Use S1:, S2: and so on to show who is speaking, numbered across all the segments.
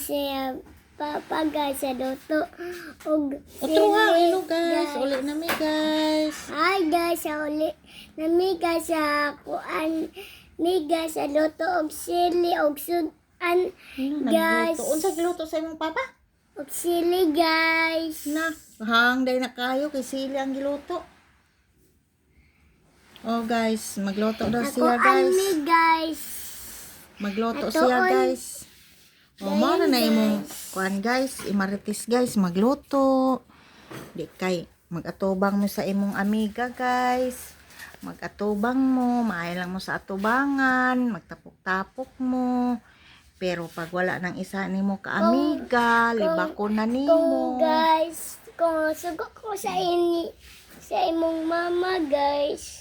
S1: siya papa guys sa luto og
S2: Otro nga, hello guys. Uli na mi guys.
S1: Hi guys, sa uli namiga sa kuan miga sa luto og sili og sudan Guys.
S2: Unsa giluto sa imong papa?
S1: og sili guys.
S2: Na, hangday na kayo kay sili ang giluto. Oh guys, magluto daw
S1: Ako
S2: siya guys.
S1: mi guys.
S2: Magluto siya guys. Oh, mo na imong kuan guys, imaritis guys, magluto. Di kay magatubang mo sa imong amiga guys. Magatubang mo, maayo lang mo sa atubangan, magtapok-tapok mo. Pero pag wala nang isa nimo ka amiga, libako na
S1: Kung
S2: nimo.
S1: guys, kung sugo ko sa ini sa imong mama guys.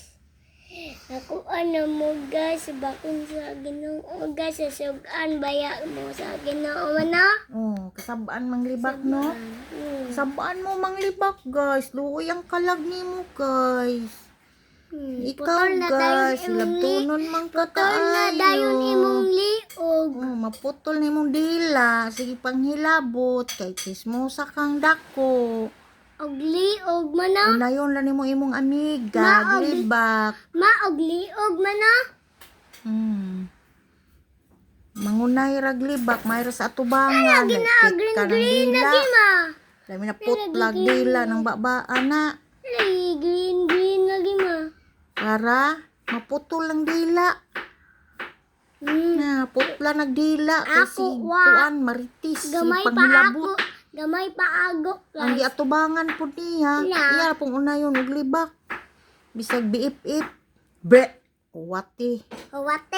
S1: Ako ano mo guys, bakun sa ginoo guys, sa sugan baya mo sa ginoo na.
S2: Oh, kasabaan manglibak no?
S1: Hmm.
S2: Kasabaan mo manglibak guys. Luoy ang kalag nimo guys.
S1: Hmm.
S2: Ikaw
S1: Putol
S2: guys, labtunon man ka
S1: Putol na dayon imong liog.
S2: Oh, maputol ni mong dila. Sige panghilabot. Kay chismosa kang dako.
S1: Og liog man na.
S2: Unayon lang ni mo imong amiga.
S1: Maog.
S2: Glibak.
S1: Ma og liog man na.
S2: Hmm. Mangunay ra glibak. Mayroon sa atubangan.
S1: Na
S2: Nagpit
S1: green
S2: ka ng
S1: green
S2: dila.
S1: lagi ma.
S2: Dami na putlag dila ng babaan na.
S1: Lagi green green lagi ma.
S2: Para maputol ang dila.
S1: Hmm.
S2: Na, putla nagdila. Kasi kuan, maritis.
S1: Gamay pa ako. Gamay pa ako
S2: Ang giatubangan po niya. Iya pong unayon og libak. Bisag biip-ip. Be. Wati.
S1: Bak